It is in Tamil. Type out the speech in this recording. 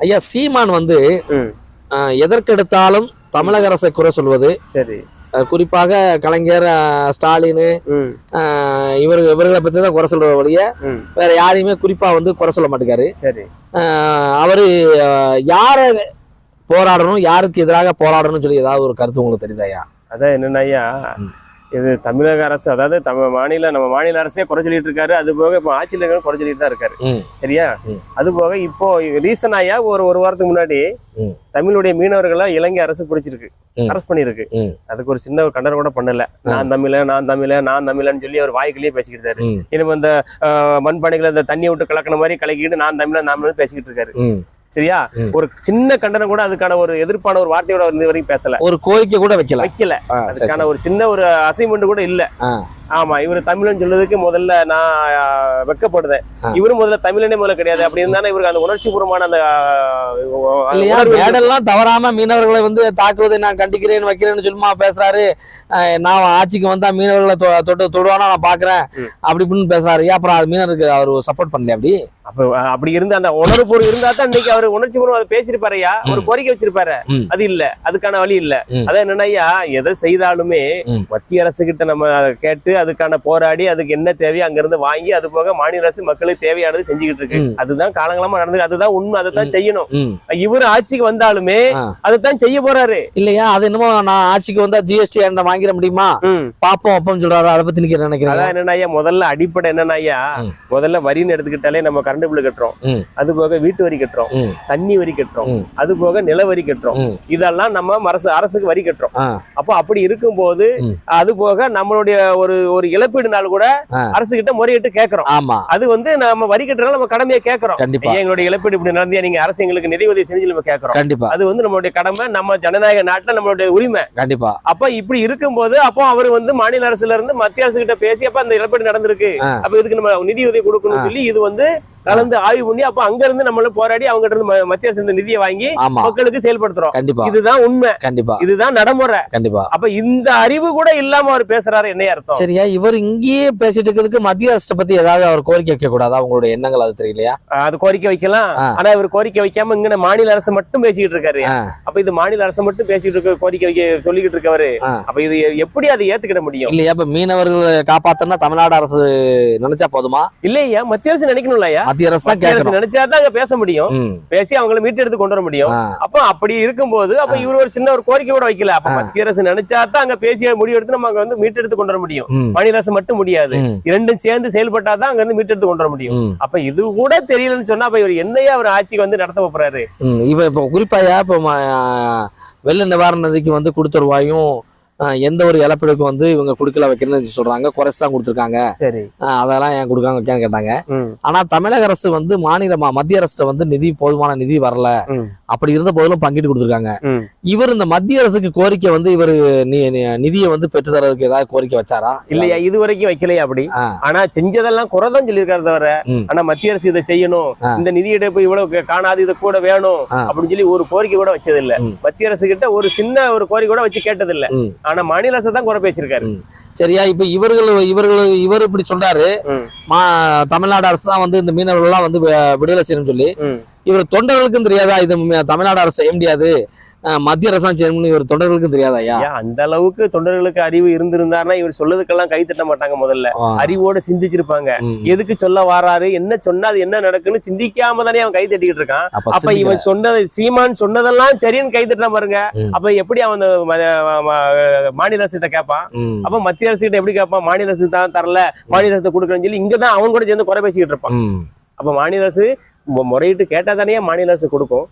ஐயா சீமான் வந்து எதற்கெடுத்தாலும் தமிழக அரசை குறை சொல்வது. சரி. குறிப்பாக கலைஞர் ஸ்டாலின் இவர் இவர்களை பத்தி தான் குறை சொல்ற வழிய வேற யாரையுமே குறிப்பா வந்து குறை சொல்ல மாட்டேங்காரு சரி. அவரு யார போராடணும் யாருக்கு எதிராக போராடணும்னு சொல்லி ஏதாவது ஒரு கருத்து உங்களுக்கு தெரியுதாயா அதான் என்னன்னா ஐயா இது தமிழக அரசு அதாவது தமிழ் மாநில நம்ம மாநில அரசே குறை சொல்லிட்டு இருக்காரு அது போக இப்போ ஆட்சியில் இருக்கிற குறை சொல்லிட்டு தான் இருக்காரு. சரியா. அது போக இப்போ ரீசன் ஆயா ஒரு ஒரு வாரத்துக்கு முன்னாடி. தமிழுடைய மீனவர்களை இலங்கை அரசு பிடிச்சிருக்கு. அரெஸ்ட் பண்ணிருக்கு. அதுக்கு ஒரு சின்ன ஒரு கண்டனம் கூட பண்ணல நான் தமிழன் நான் தமிழன் நான் தமிழன் சொல்லி அவர் வாய்க்குள்ளேயே பேசிக்கிட்டு இருக்காரு இனிமே இந்த மண்பானைகளை இந்த தண்ணியை விட்டு கலக்கின மாதிரி கலக்கிட்டு நான் தமிழன் நான் பேசிக்கிட்டு இருக்காரு. சரியா. ஒரு சின்ன கண்டனம் கூட அதுக்கான ஒரு எதிர்ப்பான ஒரு வார்த்தையோட இந்த வரைக்கும் பேசல. ஒரு கோரிக்கை கூட வைக்கல. வைக்கல. அதுக்கான ஒரு சின்ன ஒரு அசைன்மெண்ட் கூட இல்ல. ஆமா இவர் தமிழன் சொல்றதுக்கு முதல்ல நான் ஆ. இவரும் முதல்ல தமிழனே முதல்ல கிடையாது அப்படி இருந்தானே இவருக்கு அந்த உணர்ச்சி பூர்வமான அந்த. மேடெல்லாம் தவறாம மீனவர்களை வந்து தாக்குவதை நான் கண்டிக்கிறேன் வைக்கிறேன்னு சொல்லுமா பேசுறாரு நான் ஆட்சிக்கு வந்தா மீனவர்களை தொட்டு தொடுவானா நான் பாக்குறேன். அப்படி இப்படின்னு பேசுறாரு அப்புறம் அது மீனவருக்கு அவர் சப்போர்ட் பண்ணல அப்படி அப்ப அப்படி இருந்த அந்த உணர்வு இருந்தா தான் இன்னைக்கு அவர் உணர்ச்சி பூர்வம் பேசிருப்பாருயா ஒரு கோரிக்கை வச்சிருப்பாரு. அது இல்ல அதுக்கான வழி இல்ல. அதான் என்னன்னா ஐயா எதை செய்தாலுமே. மத்திய அரசு கிட்ட நம்ம கேட்டு அதுக்கான போராடி அதுக்கு என்ன தேவையோ அங்க இருந்து வாங்கி அது போக மாநில அரசு மக்களுக்கு தேவையானது செஞ்சுக்கிட்டு இருக்கு. அதுதான் காலங்காலமா நடந்து அதுதான் உண்மை அதை தான் செய்யணும். இவர் ஆட்சிக்கு வந்தாலுமே. அதைத்தான் செய்ய போறாரு இல்லையா அது என்னமோ நான் ஆட்சிக்கு வந்தா ஜிஎஸ்டி என்ன வாங்கிட முடியுமா. பாப்போம் அப்பன்னு சொல்றாரு அதை பத்தி நீங்க நினைக்கிறீங்க அதான் என்னன்னா முதல்ல அடிப்படை என்னன்னா. முதல்ல வரின்னு எடுத்துக்கிட்டாலே நம்ம கரண்ட் பில் கட்டுறோம். அது போக வீட்டு வரி கட்டுறோம். தண்ணி வரி கட்டுறோம். அது போக நில வரி கட்டுறோம். இதெல்லாம் நம்ம அரசு அரசுக்கு வரி கட்டுறோம். அப்போ அப்படி இருக்கும்போது. அது போக நம்மளுடைய ஒரு ஒரு இழப்பீடு நாள் கூட. அரசு கிட்ட முறையிட்டு கேட்கறோம். ஆமா. அது வந்து நம்ம வரி கட்டுறதுனால நம்ம கடமையை கேட்கறோம். கண்டிப்பா. எங்களுடைய இழப்பீடு இப்படி நடந்தியா நீங்க அரசு எங்களுக்கு நிதி உதவி செஞ்சு நம்ம கேட்கறோம். கண்டிப்பா. அது வந்து நம்மளுடைய கடமை நம்ம ஜனநாயக நாட்டுல நம்மளுடைய உரிமை. கண்டிப்பா. அப்ப இப்படி இருக்கும்போது அப்போ அவர் வந்து மாநில அரசுல இருந்து மத்திய அரசு கிட்ட பேசி அப்ப அந்த இழப்பீடு நடந்திருக்கு. அப்ப இதுக்கு நம்ம நிதி உதவி கொடுக்கணும்னு சொல்லி இது வந்து கலந்து ஆய்வு பண்ணி அப்ப அங்க இருந்து நம்மள போராடி அவங்க இருந்து மத்திய அரசு நிதியை வாங்கி மக்களுக்கு செயல்படுத்துறோம். கண்டிப்பா. இதுதான் உண்மை. கண்டிப்பா. இதுதான் நடைமுறை. கண்டிப்பா. அப்ப இந்த அறிவு கூட இல்லாம அவர் பேசுறாரு என்ன அர்த்தம். சரியா? இவர் இங்கேயே பேசிட்டு இருக்கிறதுக்கு மத்திய அரசு பத்தி ஏதாவது அவர் கோரிக்கை வைக்க கூடாதா உங்களுடைய எண்ணங்கள் அது தெரியலையா? அது கோரிக்கை வைக்கலாம். ஆனா இவர் கோரிக்கை வைக்காம இங்க மாநில அரசு மட்டும் பேசிக்கிட்டு இருக்காரு. அப்ப இது மாநில அரசு மட்டும் பேசிக்கிட்டு இருக்க கோரிக்கை வைக்க சொல்லிக்கிட்டு இருக்கவரு. அப்ப இது எப்படி அதை ஏத்துக்கிட முடியும்? இல்லையா? இப்ப மீனவர்களை காப்பாத்தனா தமிழ்நாடு அரசு நினைச்சா போதுமா? இல்லையா? மத்திய அரசு நினைக்கணும்ல ஐயா? மத்திய அரசு தான் நினைச்சா தான் பேச முடியும். பேசி அவங்கள மீட்டெடுத்து கொண்டு வர முடியும். அப்ப அப்படி இருக்கும்போது அப்ப இவர் ஒரு சின்ன ஒரு கோரிக்கை கூட வைக்கல அப்ப மத்திய அரசு நினைச்சா தான் அங்க பேசி முடிவெடுத்து நம்ம அங்க வந்து மீட்டெடுத்து கொண்டு வர முடியும். மாநில அரசு மட்டும் முடியாது. இரண்டும் சேர்ந்து செயல்பட்டாதான் அங்க இருந்து மீட்டெடுத்து கொண்டு வர முடியும். அப்ப இது கூட தெரியலன்னு சொன்னா அப்ப இவர் என்னையா அவர் ஆட்சிக்கு வந்து நடத்த போறாரு. இவ இப்போ குறிப்பாயா இப்போ வெள்ள நிவாரண நிதிக்கு வந்து கொடுத்த ரூபாயும் அஹ், எந்த ஒரு இழப்பீடுக்கும் வந்து இவங்க கொடுக்கல வைக்கிறேன்னு சொல்றாங்க குறைச்சு தான் கொடுத்துருக்காங்க அதெல்லாம் ஏன் கொடுக்காங்க வைக்கான்னு கேட்டாங்க. ஆனா தமிழக அரசு வந்து மாநில ம- மத்திய அரசு வந்து நிதி போதுமான நிதி வரல. அப்படி இருந்த போதிலும் பங்கிட்டு கொடுத்துருக்காங்க. இவர் இந்த மத்திய அரசுக்கு கோரிக்கை வந்து இவர் நிதியை வந்து பெற்று தரதுக்கு ஏதாவது கோரிக்கை வச்சாரா இல்லையா இது வரைக்கும் வைக்கலையா அப்படி. ஆனா செஞ்சதெல்லாம் குறைதான் சொல்லியிருக்காரு தவிர. ஆனா மத்திய அரசு இதை செய்யணும். இந்த நிதி எடுப்பு இவ்வளவு காணாது இது கூட வேணும். அப்படின்னு சொல்லி ஒரு கோரிக்கை கூட வச்சது இல்ல. மத்திய அரசு கிட்ட ஒரு சின்ன ஒரு கோரிக்கை கூட வச்சு கேட்டது இல்ல. ஆனா மாநில அரசு தான் குறை பேசியிருக்காரு. சரியா இப்ப இவர்கள் இவர்கள் இவர் இப்படி சொல்றாரு தமிழ்நாடு அரசு தான் வந்து இந்த மீனவர்கள் எல்லாம் வந்து விடுதலை செய்யணும்னு சொல்லி. இவர் தொண்டர்களுக்கும் தெரியாதா இது தமிழ்நாடு அரசு செய்ய முடியாது? மத்திய அரசு தான் செய்யணும்னு இவர் தொண்டர்களுக்கும் தெரியாதா ஐயா அந்த அளவுக்கு தொண்டர்களுக்கு அறிவு இருந்திருந்தாருன்னா இவர் சொல்லதுக்கெல்லாம் கை தட்ட மாட்டாங்க முதல்ல. அறிவோட சிந்திச்சிருப்பாங்க. எதுக்கு சொல்ல வராரு என்ன சொன்னா அது என்ன நடக்குன்னு சிந்திக்காம தானே அவன் கை தட்டிக்கிட்டு இருக்கான் அப்ப. இவன் சொன்னது சீமான் சொன்னதெல்லாம் சரின்னு கை தட்டினா பாருங்க. அப்ப எப்படி அவன் மாநில அரசு கேட்பான் ம். அப்ப மத்திய அரசு கிட்ட எப்படி கேட்பான் மாநில அரசு தான் தரல மாநில அரசு கொடுக்குறேன்னு சொல்லி இங்கதான் அவன் கூட சேர்ந்து குறை பேசிக்கிட்டு இருப்பான். அப்ப மாநில அரசு முறையிட்டு கேட்டா தானே மாநில அரசு கொடுக்கும்.